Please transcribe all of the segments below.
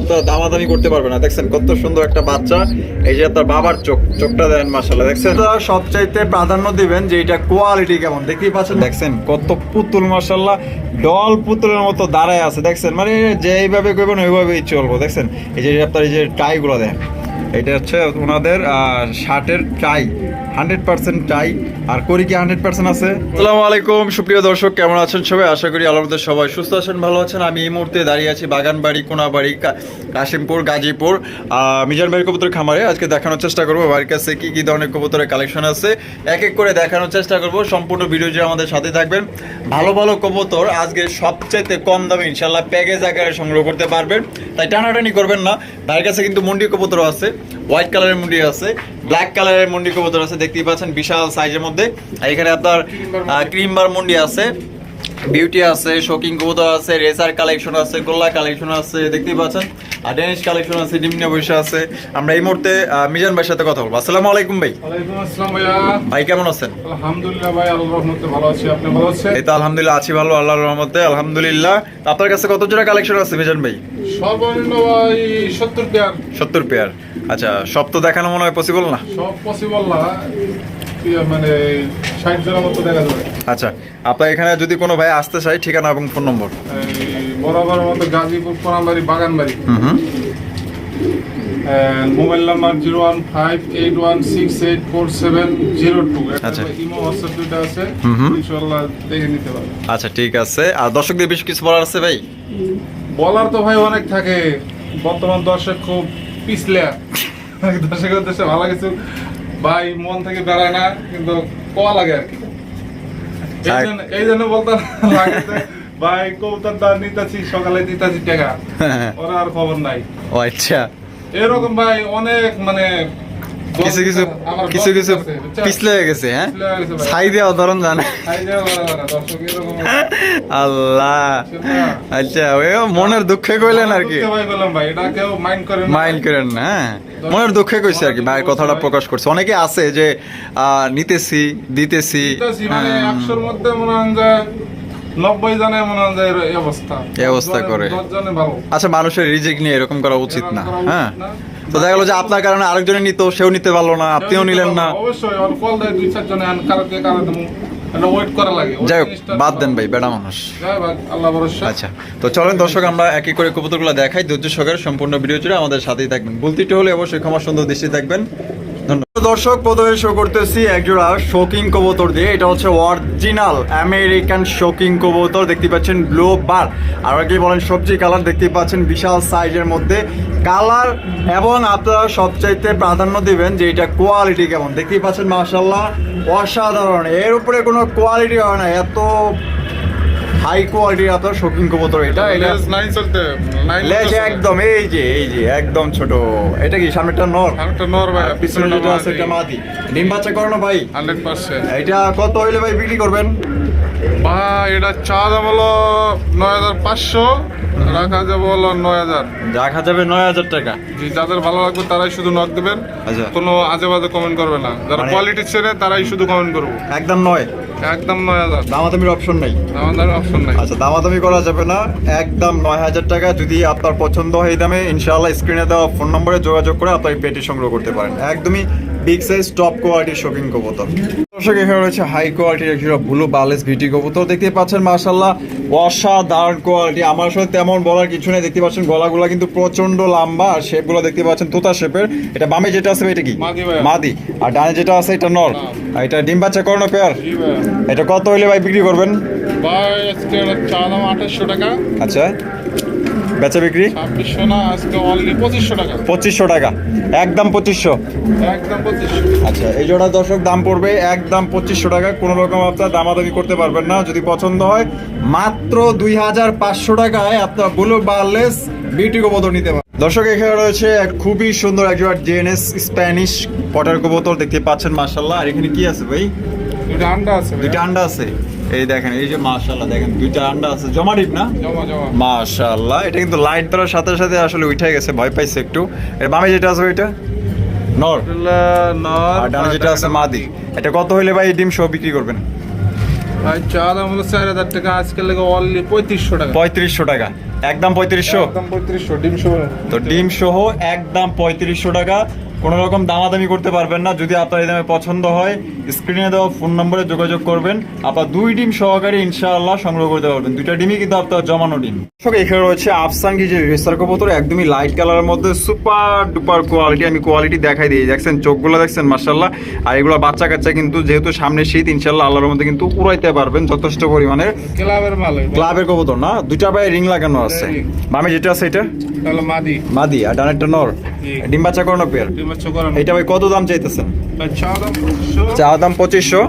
আপনার দামাদামি করতে পারবে না। দেখছেন কত সুন্দর একটা বাচ্চা। এই যে আপনার বাবার চোখ চোখটা দেন মাসাল্লাহ দেখছেন? তো সবচাইতে প্রাধান্য দিবেন যে এটা কোয়ালিটি কেমন দেখতেই পাচ্ছেন দেখছেন কত পুতুল মাসাল্লাহ ডল পুতুলের মতো দাঁড়ায় আছে দেখছেন? মানে যে এইভাবে করবেন ওইভাবেই চলবো দেখছেন? এই যে আপনার এই যে টাইগুলো দেন। এটা হচ্ছে ওনাদের শার্টের টাই হান্ড্রেড পার্সেন্ট টাই, আর করি কি হান্ড্রেড পার্সেন্ট আছে? আসসালামু আলাইকুম, সুপ্রিয় দর্শক, কেমন আছেন সবাই? আশা করি আলমদের সবাই সুস্থ আছেন, ভালো আছেন। আমি এই মুহূর্তে দাঁড়িয়ে আছি বাগানবাড়ি, কোনাবাড়ি কাশিমপুর, গাজীপুর মিজান ভাই কবুতর খামারে। আজকে দেখানোর চেষ্টা করব বাড়ির কাছে কী কী ধরনের কবুতরের কালেকশন আছে। এক এক করে দেখানোর চেষ্টা করব, সম্পূর্ণ ভিডিও যে আমাদের সাথে থাকবেন। ভালো ভালো কবুতর আজকে সবচেয়ে কম দামে ইনশাল্লাহ প্যাকেজ আকারে সংগ্রহ করতে পারবেন। তাই টানাটানি করবেন না। ভাইয়ের কাছে কিন্তু মুন্ডি কবুতর আছে। হোয়াইট কালারের মুন্ডি আছে ব্ল্যাক কালারের মুন্ডি কবুতর আছে দেখতেই পাচ্ছেন বিশাল সাইজের মধ্যে। আর এখানে আপনার ক্রিম বার মুন্ডি আছে। বিউটি আছে শোকিং কবুতর আছে রেসার কালেকশন আছে গোল্লা কালেকশন আছে দেখতেই পাচ্ছেন। আর ডেনিশ কালেকশন আছে ডিমিনা বৈশা আছে। আমরা এই মুহূর্তে মিজান ভাইয়ের সাথে কথা বলব। আসসালামু আলাইকুম ভাই। আসসালাম ভাইয়া। ভাই কেমন আছেন? আলহামদুলিল্লাহ ভাই আল্লাহর রহমতে ভালো আছি। আপনি ভালো আছেন? এই তো আলহামদুলিল্লাহ আছি ভালো আল্লাহর রহমতে আলহামদুলিল্লাহ। আপনার কাছে কত জোড়া কালেকশন আছে মিজান ভাই? সর্বনিম্ন ভাই সত্তর পেয়ার সত্তর পেয়ার আচ্ছা সব তো দেখানো মনে হয় পসিবল না? সব পসিবল না। মানে ষাট জনের মতো দেখা যাবে। আচ্ছা আপনার এখানে যদি কোনো ভাই আসতে চাই ঠিকানা এবং ফোন নম্বর বরাবর মতো Gazipur Konabari Baganbari. Mobile number zero one five eight one six eight four seven zero two আচ্ছা। ইমো হোয়াটসঅ্যাপ দুটো আছে। ইনশাল্লাহ দেখে নিতে পারবে আচ্ছা ঠিক আছে। আর দর্শকদের বেশ কিছু বলার আছে ভাই? বলার তো ভাই অনেক থাকে। বর্তমান দর্শক খুব পিছলে। দর্শকের দেশে ভালো কিছু ভাই মন থেকে বেড়ায় না কিন্তু কোয়া লাগে আর কি। এই জন্য- এই জন্য বলতে লাগে যে, ভাই কবুতর দাম নিতেছি সকালে দিতেছি টাকা। ওরা আর খবর নাই। ও আচ্ছা। এরকম ভাই অনেক মানে কিছু কিছু কিছু কিছু পিছলে হয়ে গেছে হ্যাঁ? দেওয়া ধরন জানে। আল্লাহ। আচ্ছা। ওই মনের দুঃখে কইলেন আর কি। মাইন্ড করেন না। হ্যাঁ? মনের দুঃখে কইছে আর কি ভাই কথাটা প্রকাশ করছে। অনেকে আছে যে আহ, নিতেছি দিতেছি। মানে হ্যাঁ। মধ্যে মনে হয় নব্বই জনে মনে হয় এই অবস্থা। এই অবস্থা করে। ভালো। আচ্ছা মানুষের রিজিক নিয়ে এরকম করা উচিত না হ্যাঁ? তো দেখা গেলো যে আপনার কারণে আরেকজনে নিত সেও নিতে পারল না আপনিও নিলেন না। অবশ্যই কল দেয় দুই চার জনে আন কারও দিয়ে কারও দেবো এটা ওয়েট করা লাগে। ওই যাই হোক বাদ দেন ভাই বেড়া মানুষ। আচ্ছা তো চলেন দর্শক আমরা এক এক করে কবুতরগুলো দেখাই। ধৈর্য সহকারে সম্পূর্ণ ভিডিও জুড়ে আমাদের সাথেই থাকবেন। বলতিটি হলে অবশ্যই ক্ষমা সুন্দর দৃষ্টি থাকবেন। দর্শক, প্রথমে শো করতেছি একজোড়া শোকিং কবুতর দিয়ে। এটা হচ্ছে অরিজিনাল আমেরিকান শোকিং কবুতর, দেখতে পাচ্ছেন ব্লু বার আর কি বলেন, সবজি কালার দেখতে পাচ্ছেন বিশাল সাইজের মধ্যে। কালার এবং আপনারা সবচাইতে প্রাধান্য দিবেন যে এটা কোয়ালিটি কেমন। দেখতেই পাচ্ছেন মাশাল্লাহ অসাধারণ। এর উপরে কোনো কোয়ালিটি হয় না, এত হাই কোয়ালিটির আপনার শৌখিন কবুতর এটা এটা লেজ নাই চলতে লেজ একদম এই যে এই যে একদম ছোট। এটা কি সামনেটা নর? সামনেটা নর ভাই পিছনে যেটা আছে এটা মাদি। ডিম বাচ্চা করো না ভাই। Hundred percent. এটা কত হইলে ভাই বিক্রি করবেন? ভাই এটা চা দাম হলো নয় হাজার পাঁচশো রাখা যাবে হলো নয় হাজার। রাখা যাবে নয় হাজার টাকা। যে যাদের ভালো লাগবে তারাই শুধু নক দেবেন। আচ্ছা। কোনো আজে বাজে কমেন্ট করবে না। যারা মানে- কোয়ালিটি চেনে তারাই শুধু কমেন্ট করব। একদম নয়। একদম নয় হাজার। দামাদামির অপশন নাই। আমাদের অপশন নাই। আচ্ছা দামাদামি করা যাবে না। একদম নয় হাজার টাকা যদি আপনার পছন্দ হয় এই দামে ইনশাআল্লাহ স্ক্রিনে দেওয়া ফোন নম্বরে যোগাযোগ করে আপনার পেটি সংগ্রহ করতে পারেন। একদমই বিগ সাইজ টপ কোয়ালিটির শোকিং কবুতর দর্শক এখানে রয়েছে হাই কোয়ালিটির একটা ব্লু বালেস ভিটি কবুতর দেখতে পাচ্ছেন মার্শাল্লাহ অসাধারণ কোয়ালিটি আমার সাথে তেমন বলার কিছু নেই। দেখতে পাচ্ছেন গলাগুলো কিন্তু প্রচণ্ড লম্বা। আর শেপগুলো দেখতে পাচ্ছেন তোতা শেপের এটা বামে যেটা আছে এটা কি? মাদি আর ডানে যেটা আছে এটা নর। আর এটা ডিম বাচ্চা করানো পেয়ার এটা কত হইলে ভাই বিক্রি করবেন? ভাই আজকে টাকা। আচ্ছা। বেচা বিক্রি? পঁচিশশো টাকা। একদম পঁচিশশো। আচ্ছা এই জোড়া দর্শক দাম পড়বে একদম পঁচিশশো টাকা। কোনো রকম আপনার দামাদামি করতে পারবেন না যদি পছন্দ হয়। মাত্র দুই হাজার পাঁচশো টাকায় আপনার ব্লু বার্লেস বিউটি কবুতর নিতে পারেন দর্শক এখানে রয়েছে এক খুবই সুন্দর এক জোড়া ডিএনএস স্প্যানিশ পটার কবুতর দেখতে পাচ্ছেন মার্শাল্লাহ আর এখানে কি আছে ভাই? দুইটা আন্ডা আছে দুইটা আন্ডা আছে। এই দেখেন এই যে মার্শাল্লাহ দেখেন দুইটা আন্ডা আছে। জমা ডিপ না? জমা জমা। মাশাআল্লাহ এটা কিন্তু লাইট দেওয়ার সাথে সাথে আসলে উঠে গেছে ভয় পাইছে একটু। এর বামে যেটা আছে ওইটা নর। নর, আর ডানে যেটা আছে মাদি। এটা কত হইলে ভাই ডিম সহ বিক্রি করবেন? ভাই চা দাম হলো চার হাজার টাকা আজকে লেগে অনলি পঁয়ত্রিশশো টাকা। পঁয়ত্রিশশো টাকা। একদম পঁয়ত্রিশশো? একদম পঁয়ত্রিশশো ডিম সহ। তো ডিম সহ একদম পঁয়ত্রিশশো টাকা। কোনো রকম দামাদামি করতে পারবেন না। যদি আপনার এই দামে পছন্দ হয় স্ক্রিনে দেওয়া ফোন নম্বরে যোগাযোগ করবেন। আপনার দুই ডিম সহকারে ইনশাআল্লাহ সংগ্রহ করতে পারবেন। দুইটা ডিমই কিন্তু আপনার জমানো ডিম। দর্শক, এখানে রয়েছে আফসান যে রেসার কবুতর একদমই লাইট কালারের মধ্যে সুপার ডুপার কোয়ালিটি আমি কোয়ালিটি দেখাই দিই। দেখছেন চোখগুলো দেখছেন মার্শাল্লাহ আর এগুলো বাচ্চা কাচ্চা কিন্তু যেহেতু সামনে শীত ইনশাল্লাহ আল্লাহর মধ্যে কিন্তু উড়াইতে পারবেন যথেষ্ট পরিমাণে ক্লাবের মাল ক্লাবের কবুতর না? দুইটা পায়ে রিং লাগানো আছে। বামে যেটা আছে এটা? মাদি। মাদি আর ডানেরটা নর। ডিম বাচ্চা করানো পেয়ার এটা ভাই কত দাম চাইতেছেন? চা দাম পঁচিশশো।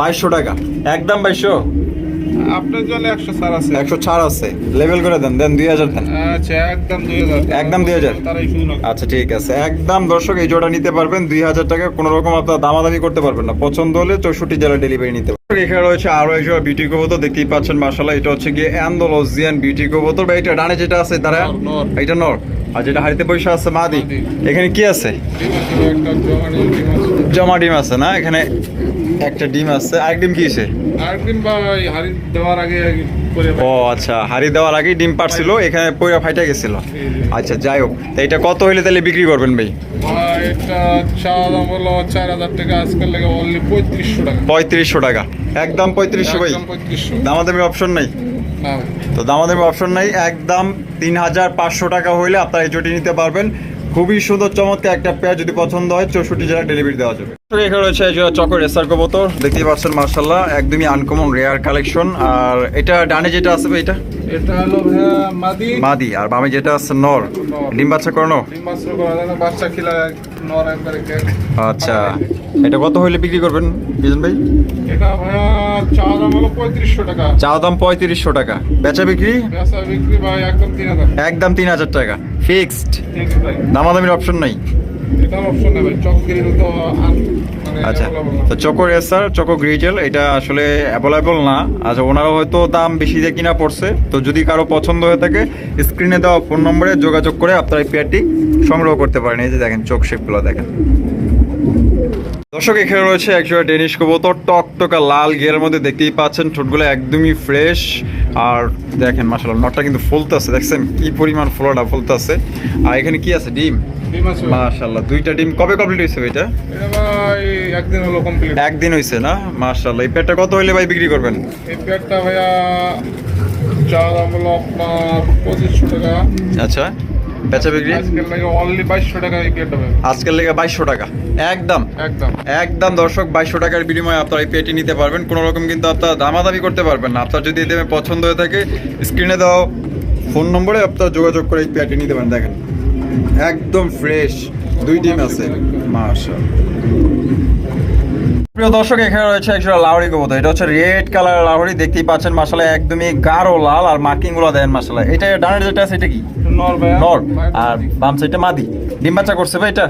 বাইশশো। টাকা। একদম বাইশশো? আপনার জন্য একশো সার আছে। একশো ছাড় আছে। লেভেল করে দেন দেন দুই হাজার দেন। আচ্ছা একদম দুই হাজার। একদম 2000 তারাই আচ্ছা ঠিক আছে। একদম দর্শক এই জোড়া নিতে পারবেন। দুই হাজার টাকা কোনো রকম আপনার দামাদামি করতে পারবেন না। পছন্দ হলে চৌষট্টি জেলা ডেলিভারি নিতে পারবেন। এখানে রয়েছে আরও এক জোড়া বিউটি কবুতর দেখতেই পাচ্ছেন মাসাল্লাহ এটা হচ্ছে গিয়ে অ্যান্ডোলজিয়ান বিউটি কবুতর। বা এটা ডানে যেটা আছে তারা। এটা নর। আর যেটা হাড়িতে পয়সা আছে মাদি। এখানে কি আছে? জমা ডিম আছে না? এখানে একটা ডিম আছে। আরেক ডিম কি আছে আগে ও আচ্ছা। হাড়ি দেওয়ার আগেই ডিম পারছিল এখানে পয়রা ফাইটা গেছিল। আচ্ছা যাই হোক। তো এটা কত হইলে তাহলে বিক্রি করবেন ভাই? দাম পঁয়ত্রিশশো টাকা। একদম পঁয়ত্রিশশো ভাই। পঁয়ত্রিশশো। দামাদামি অপশন নাই। না। তো দামাদামি অপশন নাই। একদম তিন হাজার পাঁচশো টাকা হইলে আপনারা এই জুটি নিতে পারবেন। খুবই সুন্দর, চমৎকার একটা পেয়ার যদি পছন্দ হয়, চৌষট্টি জেলা ডেলিভারি দেওয়া যাবে। রয়েছে রেসার কবুতর পাচ্ছেন মার্শাল্লাহ একদমই আনকমন রেয়ার কালেকশন আর এটা ডানে যেটা আছে এটা? এটা হলো মাদি। মাদি আর বামে যেটা আছে নর। ডিম বাচ্চা করানো? বাচ্চা করা যায় না, বাচ্চা খিলা নর একবারে আচ্ছা এটা কত হইলে বিক্রি করবেন বিজন ভাই? এটা ভাইয়া চা দাম হলো পঁয়ত্রিশশো টাকা। চা দাম পঁয়ত্রিশশো টাকা। বেচা বিক্রি? বেচা বিক্রি ভাই একদম তিন হাজার। একদম টাকা। ফিক্সড দামাদামির অপশন নাই। আচ্ছা তো চোকো রেসার চোকো গ্রিজেল এটা আসলে অ্যাভেলেবল না। আচ্ছা ওনারা হয়তো দাম বেশি দিয়ে কিনা পড়ছে। তো যদি কারও পছন্দ হয়ে থাকে স্ক্রিনে দেওয়া ফোন নম্বরে যোগাযোগ করে আপনারা এই পেয়ারটি সংগ্রহ করতে পারেন। এই যে দেখেন, চোখ শেপগুলো দেখেন। দর্শক, এখানে রয়েছে একজোড়া ডেনিশ কবুতর, টকটকা লাল গিয়ারের মধ্যে দেখতেই পাচ্ছেন, ঠোঁটগুলো একদমই ফ্রেশ আর দেখেন মাসাল্লাহ নটটা কিন্তু ফুলতেছে। দেখছেন কি পরিমাণ ফ্লোটা ফুলতেছে। আর এখানে কি আছে? ডিম? মাসাল্লাহ মাশাল্লাহ দুইটা ডিম। কবে কমপ্লিট হয়েছে এটা? একদিন হলো কমপ্লিট। একদিন হয়েছে না? মাশাল্লাহ এই পেটটা কত হইলে ভাই বিক্রি করবেন? এই পেটটা ভাইয়া চার হলো আপনার পঁচিশশো টাকা। আচ্ছা। বেচা বিক্রি? আজকের লেগে বাইশশো টাকা একদম। একদম। একদম দর্শক বাইশশো টাকার বিনিময়ে আপনারা এই পেটি নিতে পারবেন। কোনো রকম কিন্তু আপনার দামাদামি করতে পারবেন না। আপনার যদি এই পছন্দ হয়ে থাকে স্ক্রিনে দাও ফোন নম্বরে আপনার যোগাযোগ করে এই পেটি নিতে পারেন। দেখেন একদম ফ্রেশ দুই ডিম আছে। মাশাআল্লাহ। প্রিয় দর্শক এখানে রয়েছে একটা লাউড়ি কবুতর। এটা হচ্ছে রেড কালার লাউড়ি দেখতেই পাচ্ছেন মাসালা একদমই গাঢ় লাল আর মার্কিংগুলো দেন মাসালা এটা ডানের যেটা আছে এটা কি? নর আর বাম সাইডটা মাদি। ডিম বাচ্চা করছে ভাই এটা?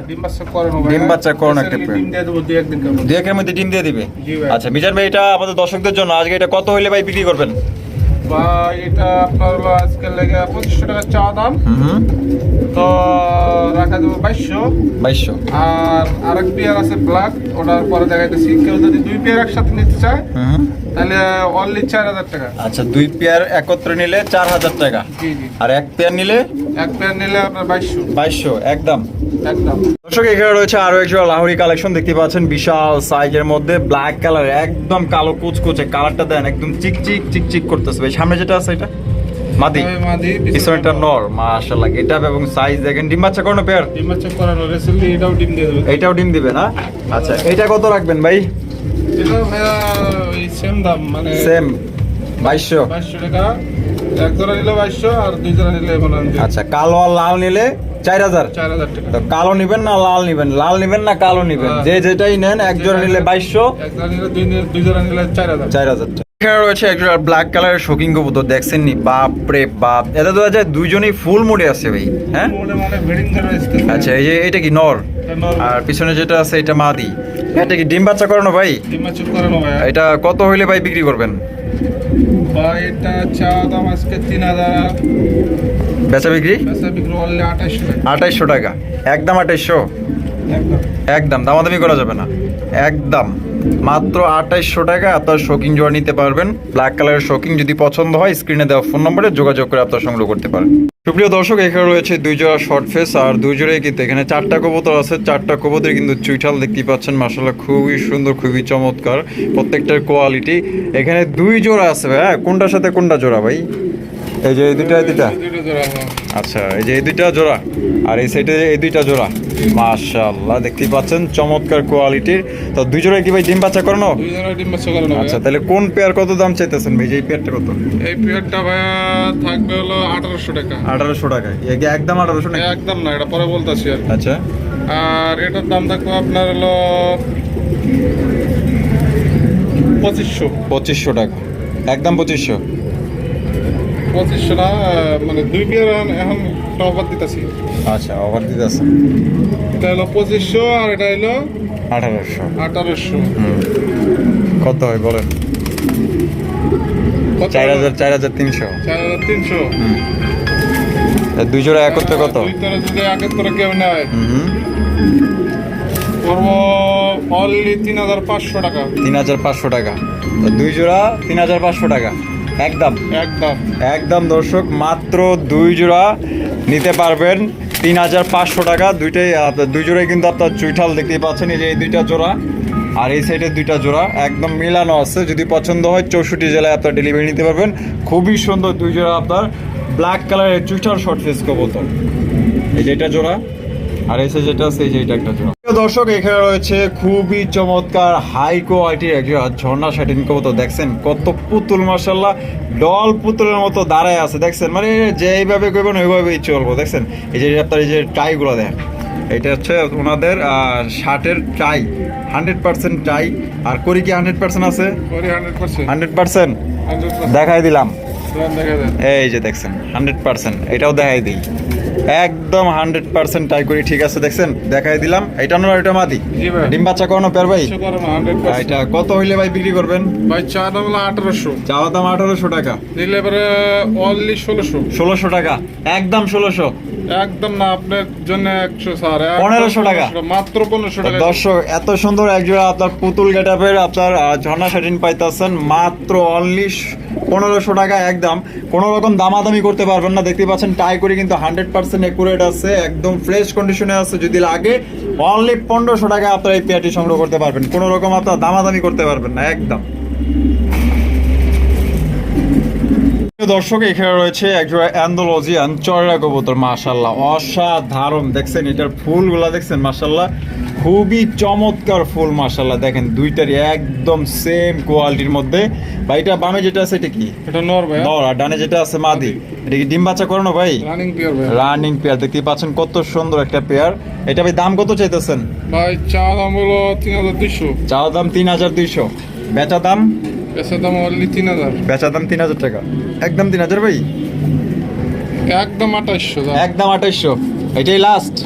ডিম বাচ্চা করেন একটা Recently পেয়ার। ডিম দিয়ে দেবো দুই একদিন কেমন দুই একের মধ্যে ডিম দিয়ে দিবে? জি ভাই। আচ্ছা মিজান ভাই এটা আমাদের দর্শকদের জন্য আজকে এটা কত হইলে ভাই বিক্রি করবেন? বা এটা আপনার হলো আজকের লেগে পঁচিশশো টাকা চা দাম। তো রাখা দেবো বাইশশো। বাইশশো। আর আরেক পেয়ার আছে ব্ল্যাক ওটার পরে দেখাইতেছি কেউ যদি দুই পেয়ার একসাথে নিতে চায় তাহলে অনলি চার হাজার টাকা। আচ্ছা দুই পেয়ার একত্রে নিলে চার হাজার টাকা। আর এক পেয়ার নিলে? এক পেয়ার নিলে আপনার বাইশশো। বাইশশো একদম। একদম। দর্শক এখানে রয়েছে আরও একজন লাহোরি কালেকশন দেখতে পাচ্ছেন বিশাল সাইজের মধ্যে ব্ল্যাক কালার একদম কালো কুচকুচে। কালারটা দেন একদম চিকচিক চিকচিক করতেছে। ভাই সামনে যেটা আছে এটা? মাদি। পিছনেটা নর মাশাআল্লাহ। গেটআপ এবং সাইজ দেখেন ডিম বাচ্চা কোনো পেয়ার ডিম বাচ্চা করানো রেসেন্টলি এটাও ডিম দিয়ে দেবে এইটাও ডিম দিবে না? আচ্ছা এটা কত রাখবেন ভাই? এটা ভাইয়া ওই সেম দাম মানে সেম বাইশশো। বাইশশো টাকা। এক জোড়া নিলে বাইশশো আর দুই জোড়া নিলে আচ্ছা কালো আর লাল নিলে চার হাজার। তো কালো নিবেন না লাল নিবেন? লাল নিবেন না কালো নিবেন? হ্যাঁ। যে যেটাই নেন এক জোড়া নিলে বাইশশো। এক জোড়া নিলে দুই জোড়া নিলে চার হাজার। চার হাজার এখানে রয়েছে একটা ব্ল্যাক কালারের শোকিং কবুতর দেখছেন নি বাপ রে বাপ। এটা তো দুইজনেই ফুল মোডে আছে ভাই হ্যাঁ? মনে আচ্ছা এই যে এটা কি নর। আর পিছনে যেটা আছে এটা মাদি। এটা কি ডিম বাচ্চা করানো ভাই? ডিম বাচ্চা করানো ভাইয়া এটা কত হইলে ভাই বিক্রি করবেন? বা এটা চা দাম আজকে তিন হাজার। বেচা বিক্রি? বেচা বিক্রি অনলি আঠাশশো টাকা। আঠাইশশো টাকা। একদম আঠাইশশো? একদম। একদম। দামাদামি করা যাবে না। একদম। মাত্র আঠাইশশো টাকা আপনার শোকিং জোড়া নিতে পারবেন। ব্ল্যাক কালারের শোকিং যদি পছন্দ হয় স্ক্রিনে দেওয়া ফোন নম্বরে যোগাযোগ করে আপনার সংগ্রহ করতে পারেন। সুপ্রিয় দর্শক, এখানে রয়েছে দুই জোড়া শর্ট ফেস আর দুই জোড়াই কিন্তু এখানে চারটা কবুতর আছে। চারটা কবুতর কিন্তু চুইঠাল দেখতে পাচ্ছেন। মাসাল্লাহ খুবই সুন্দর, খুবই চমৎকার প্রত্যেকটার কোয়ালিটি এখানে দুই জোড়া আছে ভাই। হ্যাঁ কোনটার সাথে কোনটা জোড়া ভাই? এই যে এই দুইটা এই দুইটা। আচ্ছা এই যে এই দুইটা জোড়া। আর এই সাইডে এই দুইটা জোড়া। মাশাআল্লাহ দেখতেই পাচ্ছেন চমৎকার কোয়ালিটির তো দুই জোড়া কি ভাই ডিম বাচ্চা করানো? দুই জোড়া ডিম বাচ্চা করানো আচ্ছা তাহলে কোন পেয়ার কত দাম চাইতেছেন ভাই? যে এই পেয়ারটা কত? এই পেয়ারটা ভাইয়া থাকবে হলো আঠারোশো টাকা। আঠারোশো টাকা এই যে একদম আঠারোশো নাকি? একদম না এটা পরে বলতেছি আর আচ্ছা। আর এটার দাম থাকবে আপনার হলো পঁচিশশো। পঁচিশশো টাকা। একদম পঁচিশশো। পঁচিশশো না আহ, মানে দুই পেয়ার এখন- এখন একটা অফার দিতেছি। আচ্ছা অফার দিতে আছে এটা হলো পঁচিশশো আর এটা হলো আঠারোশো। আঠারোশো। কত হয় বলেন? চার হাজার চার হাজার তিনশো। চার হাজার তিনশো। দুই জোড়া একত্রে কত? যদি আগের কেউ নেয় করব অনলি তিন হাজার পাঁচশো টাকা। তিন হাজার পাঁচশো টাকা। দুই জোড়া তিন হাজার পাঁচশো টাকা। একদম। একদম। একদম দর্শক মাত্র দুই জোড়া নিতে পারবেন। তিন হাজার পাঁচশো টাকা দুইটাই দুই জোড়াই কিন্তু আপনার চুইঠাল দেখতেই পাচ্ছেন এই যে এই দুইটা জোড়া। আর এই সাইডে দুইটা জোড়া একদম মিলানো আছে। যদি পছন্দ হয় চৌষট্টি জেলায় আপনার ডেলিভারি নিতে পারবেন। খুবই সুন্দর দুই জোড়া আপনার ব্ল্যাক কালারের চুইঠাল শর্ট ফেস কবুতর। এই যে এটা জোড়া। আর সাইড যেটা আছে এই যে এটা একটা জোড়া দর্শক এখানে রয়েছে খুবই চমৎকার হাই কোয়ালিটির একটা ঝর্ণা শাটিন কবুতর। দেখছেন কত পুতুল মার্শাল্লাহ ডল পুতুলের মতো দাঁড়ায় আছে দেখছেন? মানে যেইভাবে করবেন ওইভাবেই চলবো দেখছেন? এই যে আপনার এই যে টাইগুলো দেখেন এটা হচ্ছে ওনাদের শার্টের টাই হান্ড্রেড পার্সেন্ট টাই আর করি কি হান্ড্রেড পার্সেন্ট আছে? করি হান্ড্রেড পার্সেন্ট দেখাই দিলাম। এই যে দেখছেন হান্ড্রেড পার্সেন্ট এটাও দেখাই দিই। একদম হান্ড্রেড পার্সেন্ট ট্রাই করি ঠিক আছে দেখছেন? দেখাই দিলাম। এটা নয় এটা মাদি। ডিম বাচ্চা করানো পের ভাই? এটা কত হইলে ভাই বিক্রি করবেন? ভাই চা দাম হলো আঠারোশো। চাওয়া দাম আঠারোশো টাকা। এবারে অনলি ষোলোশো। ষোলোশো টাকা। একদম ষোলোশো। একদম না আপনার জন্য একশো স্যার 1500 টাকা। মাত্র পনেরোশো টাকা। দর্শক এত সুন্দর একজোড়া আপনার পুতুল গেটাপের আপনার ঝর্ণা শাটিন পাইতেছেন মাত্র অনলি পনেরোশো টাকা একদম। কোনো রকম দামাদামি করতে পারবেন না। দেখতে পাচ্ছেন টাই করে কিন্তু হান্ড্রেড পার্সেন্ট অ্যাকুরেট আছে, একদম ফ্রেশ কন্ডিশনে আছে। যদি লাগে অনলি পনেরোশো টাকা আপনারা এই পেয়ারটি সংগ্রহ করতে পারবেন। কোনো রকম আপনার দামাদামি করতে পারবেন না, একদম। দর্শক এখানে রয়েছে একজোড়া অ্যান্ডোলজিয়ান চড়া কবুতর মাশাল্লাহ অসাধারণ দেখছেন এটার ফুলগুলা দেখছেন মাশাল্লাহ খুবই চমৎকার ফুল মাশাল্লাহ দেখেন দুইটারই একদম সেম কোয়ালিটির মধ্যে। ভাই এটা বামে যেটা আছে এটা কি? এটা নর ভাই নর আর ডানে যেটা আছে মাদি। এটা কি ডিম বাচ্চা করানো ভাই? রানিং পিয়ার ভাই রানিং পেয়ার দেখতে পাচ্ছেন কত সুন্দর একটা পেয়ার এটা ভাই দাম কত চাইতেছেন? ভাই চা দাম হলো তিন হাজার দুইশো। চাওয়া দাম তিন হাজার দুইশো। বেচা দাম? দাম অনলি তিন হাজার। বেচা দাম তিন হাজার টাকা। একদম তিন হাজার ভাই? একদম আঠাইশশো একদম আঠাইশশো। এটাই লাস্ট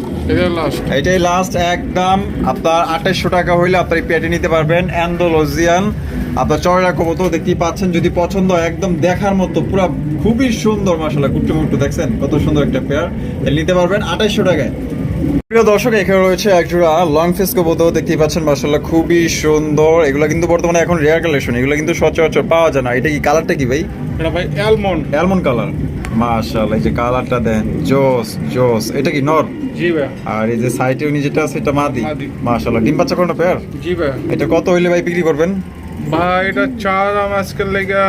এটাই লাস্ট একদম। আপনার আঠাইশশো টাকা হইলে আপনার পেটে নিতে পারবেন। অ্যান্ডোলজিয়ান। আপনার চড়া কবুতর দেখতেই পাচ্ছেন। যদি পছন্দ হয় একদম দেখার মতো পুরো খুবই সুন্দর মাসালা কুট্টু মুট্টু দেখছেন? কত সুন্দর একটা পেয়ার নিতে পারবেন আঠাইশশো টাকায়। প্রিয় দর্শক এখানে রয়েছে একজোড়া লং ফেস কবুতর দেখতেই পাচ্ছেন মাসাল্লাহ খুবই সুন্দর। এগুলো কিন্তু বর্তমানে এখন রেয়ার কালেকশন এগুলো কিন্তু সচরাচর পাওয়া যায় না। এটা কি কালারটা কি ভাই? এটা ভাই অ্যালমন্ড অ্যালমন্ড কালার মাশাআল্লাহ এই যে কালারটা দেন জোস জোস। এটা কি নর? জি ভাই। আর এই যে সাইটে উনি যেটা আছে এটা মাদি। মাশাআল্লাহ ডিম বাচ্চা কোনটা পেয়ার জি ভাই। এটা কত হইলে ভাই বিক্রি করবেন? ভাই এটা চা দাম আজকের লেগে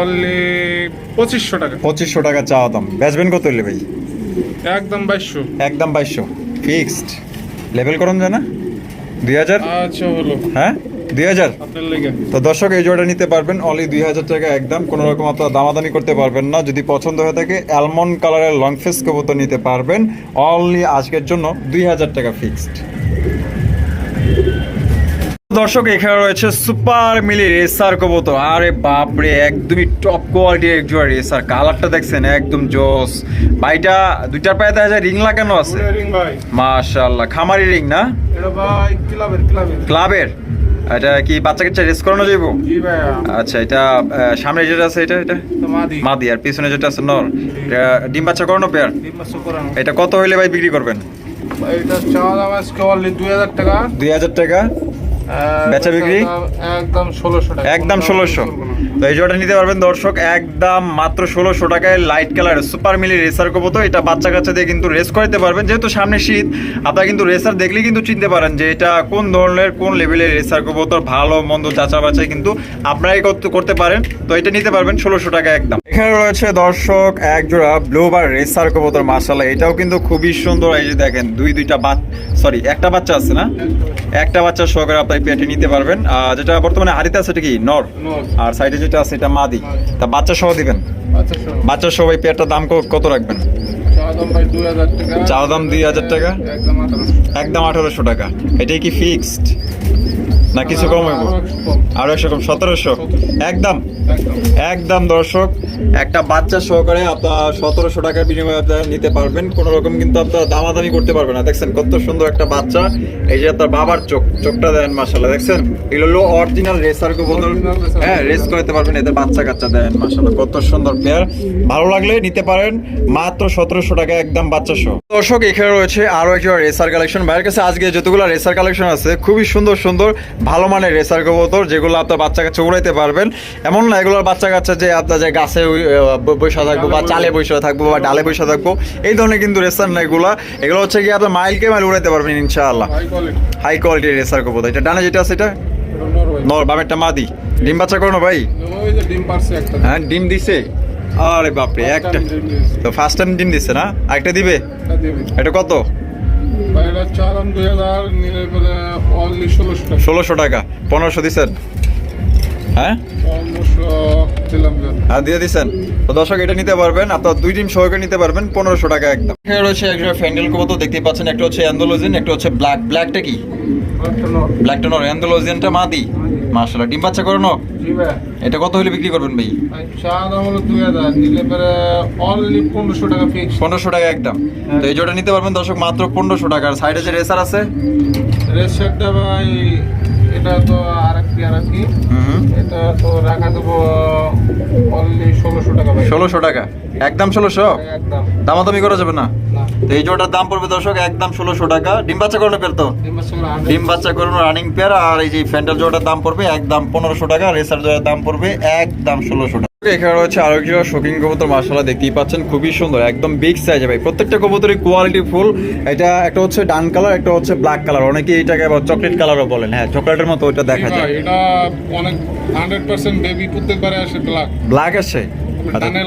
অনলি পঁচিশশো টাকা। পঁচিশশো টাকা চাওয়া দাম। বেচবেন কত হইলে ভাই? একদম বাইশশো। একদম বাইশশো। ফিক্সড। লেভেল করুন জানা। দুই হাজার? আচ্ছা হলো হ্যাঁ? দুই হাজার? তো দর্শক এই জোড়া নিতে পারবেন। অনলি দুই হাজার টাকা একদম। কোনো রকম আপনার দামাদানি করতে পারবেন না। যদি পছন্দ হয়ে থাকে অ্যালমন্ড কালারের লং ফেস কবুতর নিতে পারবেন। অনলি আজকের জন্য দুই হাজার টাকা ফিক্সড দর্শক এখানে রয়েছে সুপার মিলি রেসার কবুতর। আরে বাপরে একদমই টপ কোয়ালিটির এক জোড়া রেসার। কালারটা দেখছেন একদম জোস। ভাইটা দুইটার পায়ে দেখা যায় রিং লাগানো আছে? ভাই। খামারি রিং না? ভাই ক্লাবের এটা কি বাচ্চা কাচ্চা রেস করানো যাইবো? আচ্ছা এটা সামনে যেটা আছে এটা এটা? মাদি। আর পিছনে যেটা আছে নর। ডিম বাচ্চা করানো পেয়ার এটা কত হইলে ভাই বিক্রি করবেন? এটা চা দাম আজকে অনলি দুই হাজার টাকা। দুই হাজার টাকা? বেচা বিক্রি? একদম ষোলোশো একদম ষোলোশো। তো এই জোড়াটা নিতে পারবেন দর্শক একদম মাত্র ষোলোশো টাকায় লাইট কালার সুপার মিলি রেসার কবুতর এটা বাচ্চা কাচ্চা দিয়ে কিন্তু রেস করতে পারবেন। যেহেতু সামনে শীত আপনারা কিন্তু রেসার দেখলেই কিন্তু চিনতে পারেন যে এটা কোন ধরনের কোন লেভেলের রেসার কবুতর ভালো মন্দ বাছাই কিন্তু আপনারাই করতে পারেন। তো এটা নিতে পারবেন ষোলোশো টাকা একদম। এখানে রয়েছে দর্শক এক জোড়া ব্লোবার রেসার কবুতর মার্শাল্লাহ এটাও কিন্তু খুবই সুন্দর। এই যে দেখেন দুই দুইটা বাচ্চা সরি একটা বাচ্চা আছে না? একটা বাচ্চা সহকারে আপনি এটি নিতে পারবেন। যেটা বর্তমানে হারিতে আছে এটা কি? নর? আর সাইডে যেটা আছে এটা মাদি। তা বাচ্চা সহ দিবেন? বাচ্চা সহ এই পেয়ারটার দাম কত রাখবেন? চা দাম দুই হাজার টাকা। একদম আঠারোশো। টাকা। এটাই কি ফিক্সড না কিছু কম হইব? আরও একশো কম? সতেরোশো। একদম? একদম দর্শক একটা বাচ্চা সহকারে আপনার সতেরোশো টাকার বিনিময়ে আপনারা নিতে পারবেন। কোনো রকম কিন্তু আপনার দামাদামি করতে পারবেন না। দেখছেন কত সুন্দর একটা বাচ্চা। এই যে আপনার বাবার চোখ চোখটা দেন মাসাল্লাহ দেখছেন? এগুলো হলো অরিজিনাল রেসার বদল হ্যাঁ রেস করতে পারবেন। এদের বাচ্চা কাচ্চা দেন মাসাল্লাহ কত সুন্দর পেয়ার ভালো লাগলে নিতে পারেন। মাত্র সতেরোশো টাকা একদম বাচ্চা সহ। দর্শক এখানে রয়েছে আরও একটা রেসার কালেকশন ভাইয়ের কাছে আজকে যতগুলো রেসার কালেকশন আছে খুবই সুন্দর সুন্দর ভালো মানের রেসার কবুতর যেগুলো আপনার বাচ্চা কাচ্চা উড়াইতে পারবেন। এমন না এগুলোর বাচ্চা কাচ্চা যে আপনার যে গাছে বসে থাকব বা চালে বসে থাকব বা ডালে বসে থাকব এই ধরনের কিন্তু রেসার না এগুলা। এগুলো হচ্ছে কি আপনার মাইলকে মাইল উড়াইতে পারবেন ইনশাআল্লাহ। হাই কোয়ালিটি কোয়ালিটির রেসার কবুতর। এটা ডানে যেটা আছে এটা? নর বামেরটা মাদি। ডিম বাচ্চা করো না ভাই? একটা। হ্যাঁ ডিম দিছে? আরে বাপরে একটা। তো ফার্স্ট টাইম ডিম দিছে না? আরেকটা দিবে? এটা কত? ষোলোশো টাকা। পনেরোশো দিছেন? হ্যাঁ। হ্যাঁ দিয়ে দিছেন। তো দর্শক এটা নিতে পারবেন। আপনার দুই ডিম সহকারে নিতে পারবেন পনেরোশো টাকা একদম। এখানে রয়েছে একটা ফ্যান্ডেল কবো তো দেখতেই পাচ্ছেন একটা হচ্ছে অ্যান্ডোলজিন একটা হচ্ছে ব্ল্যাক। ব্ল্যাকটা কি? একটা নর। ব্ল্যাকটা নর অ্যান্ডোলজিনটা মাদি। মার্শাল্লাহ ডিম বাচ্চা করানো? এটা কত হলে বিক্রি করবেন ভাই? চা দাম হলো নিলে পরে অনলি পনেরোশো টাকা ফিক্স পনেরোশো টাকা একদম। তো এই জোটা নিতে পারবেন দর্শক মাত্র পনেরোশো টাকা। আর সাইডে যে রেসার আছে? রেসারটা ভাই এটা তো আর এক পেয়ার হুম। এটা তো রাখা দেবো অনলি ষোলোশো টাকা ভাই। ষোলোশো টাকা। একদম ষোলোশো? একদম। দামাদামি করা যাবে না? তো এই জোটার দাম পড়বে দর্শক একদম ষোলোশো টাকা। ডিম বাচ্চা করানো পেয়ার তো? ডিম বাচ্চা করে ডিম বাচ্চা করানো রানিং পেয়ার আর এই যে ফ্যান্ডেল জোটার দাম পড়বে একদম পনেরোশো টাকা রেসার জোটার দাম পড়বে একদম ষোলোশো টাকা। এখানে রয়েছে আরও কিছু শোকিং কবুতর মাসালা দেখতেই পাচ্ছেন খুবই সুন্দর একদম বিগ সাইজ ভাই। প্রত্যেকটা কবুতরের কোয়ালিটি ফুল এটা একটা হচ্ছে ডান কালার একটা হচ্ছে ব্ল্যাক কালার অনেকে এটাকে আবার চকলেট কালারও বলেন। হ্যাঁ চকলেটের মতো ওইটা দেখা যায়। এটা অনেক হান্ড্রেড পার্সেন্ট বেবি প্রত্যেকবারে আসে ব্ল্যাক ব্ল্যাক আচ্ছা।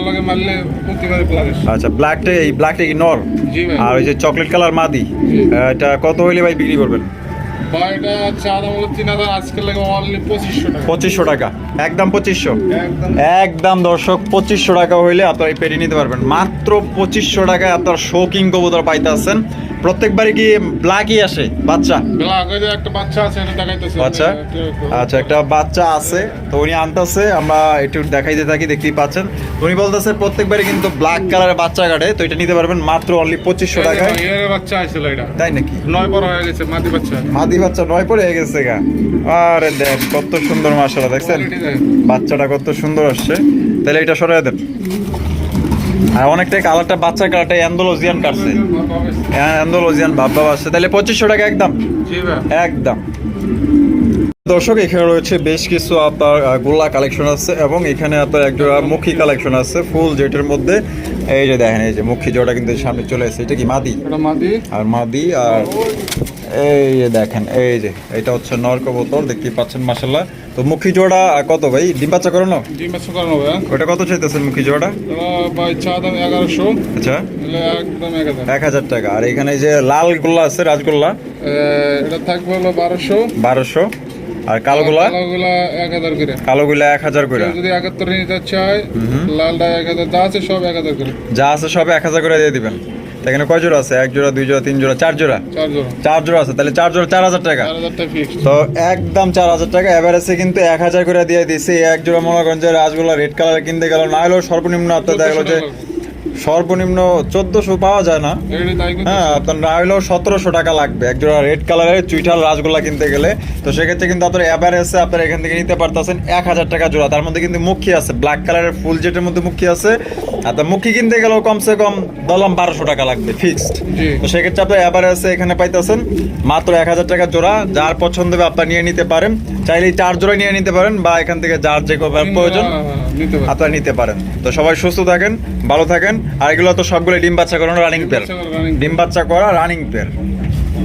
লগে মারলে ব্ল্যাক আসে। আচ্ছা ব্ল্যাকটা এই ব্ল্যাকটা কি নর আর ওই যে চকলেট কালার মাদি এটা কত হইলে ভাই বিক্রি করবেন? বা এটা চা দাম হলো তিন হাজার আজকের লাগে অনলি পঁচিশশো টাকা। পঁচিশশো টাকা। একদম পঁচিশশো। একদম। একদম দর্শক পঁচিশশো টাকা হইলে আপনার পেরিয়ে নিতে পারবেন। মাত্র পঁচিশশো টাকায় আপনার শৌকিং কবুতর পাইতে আছেন প্রত্যেকবারই কি ব্ল্যাকই আসে? বাচ্চা? ব্ল্যাক ওই যে একটা বাচ্চা আছে এটা দেখাইতেছে আচ্ছা আচ্ছা একটা বাচ্চা আছে তো উনি আনতেছে আমরা একটু দেখাইতে থাকি দেখতেই পাচ্ছেন। উনি বলতেছে প্রত্যেকবারই কিন্তু ব্ল্যাক কালারের বাচ্চা কাটে তো এটা নিতে পারবেন মাত্র অনলি পঁচিশশো টাকায়। এর বাচ্চা এটা। তাই নাকি? নয় বড় হয়ে গেছে মাদি বাচ্চা। মাদি বাচ্চা নয় পরে হয়ে গেছে গা। আরে দেখ কত সুন্দর মাসালা দেখছেন? বাচ্চাটা কত সুন্দর আসছে। তাহলে এটা সরাই দেন। আর অনেকটাই কালারটা বাচ্চার কালারটা অ্যান্ডোলজিয়ান কাটছে। অ্যান্ডোলজিয়ান ভাব ভাব আসছে তাহলে পঁচিশশো টাকা একদম। একদম। দর্শক এখানে রয়েছে বেশ কিছু আপনার গোল্লা কালেকশন আছে এবং এখানে আপনার একজোড়া মুখী কালেকশন আছে ফুল যেটার মধ্যে। এই যে দেখেন এই যে মুখী জোড়া কিন্তু সামনে চলে এসেছে। এটা কি মাদি। আর মাদি আর এই যে দেখেন এই যে এটা হচ্ছে নর কবুতর দেখতেই পাচ্ছেন মাসাল্লাহ তো মুখী জোড়া কত ভাই? ডিম বাচ্চা করানো? ডিম বাচ্চা করানো ভাই। ওটা কত চাইতেছেন মুখী এটা ভাই চা দাম এগারোশো। আচ্ছা। একদম এক হাজার। টাকা। আর এখানে যে লাল গোল্লা আছে রাজগোল্লা? এটা থাকবে হলো বারোশো। বারোশো। আর কালোগুলা কালোগুলা এক হাজার করে। কালোগুলা এক হাজার করে। যদি একাত্তর নিতে চায় লালটা এক হাজার যা আছে সব এক হাজার করে। যা আছে সবে এক হাজার করে দিয়ে দিবেন। এখানে কয় জোড়া আছে? এক জোড়া দুই জোড়া তিন জোড়া চার জোড়া? চার জোড়া। আছে? তাহলে চার জোড়া চার হাজার টাকা। তো একদম চার হাজার টাকা। এভারেজে কিন্তু এক হাজার করে দিয়ে এই এক জোড়া মনে করেন যে রাজগোল্লা রেড কালার কিনতে গেল। না হলেও সর্বনিম্ন আপনার দেখা গেলো যে সর্বনিম্ন চোদ্দশো পাওয়া যায় না। হ্যাঁ আপনার না হলেও সতেরোশো টাকা লাগবে। এক জোড়া রেড কালারের চুইঠাল রাসগোল্লা কিনতে গেলে। তো সেক্ষেত্রে কিন্তু আপনার অ্যাভারেজে আপনার এখান থেকে নিতে পারতেছেন এক হাজার টাকা জোড়া। তার মধ্যে কিন্তু মুখী আছে। ব্ল্যাক কালারের ফুল জেটের মধ্যে মুখী আছে তো মুখি কিনতে গেলেও কমসে কম ধরলাম বারোশো টাকা লাগবে ফিক্সড তো সেক্ষেত্রে আপনি এভারেজে এখানে পাইতেছেন মাত্র এক হাজার টাকা জোড়া যার পছন্দ হবে আপনার নিয়ে নিতে পারেন। চাইলে চার জোড়া নিয়ে নিতে পারেন বা এখান থেকে যার যে প্রয়োজন হ্যাঁ, হ্যাঁ, নিতে আপনারা নিতে পারেন। তো সবাই সুস্থ থাকেন ভালো থাকেন আর এগুলো তো সবগুলো ডিম বাচ্চা করানো রানিং পেয়ার ডিম বাচ্চা করা রানিং পেয়ার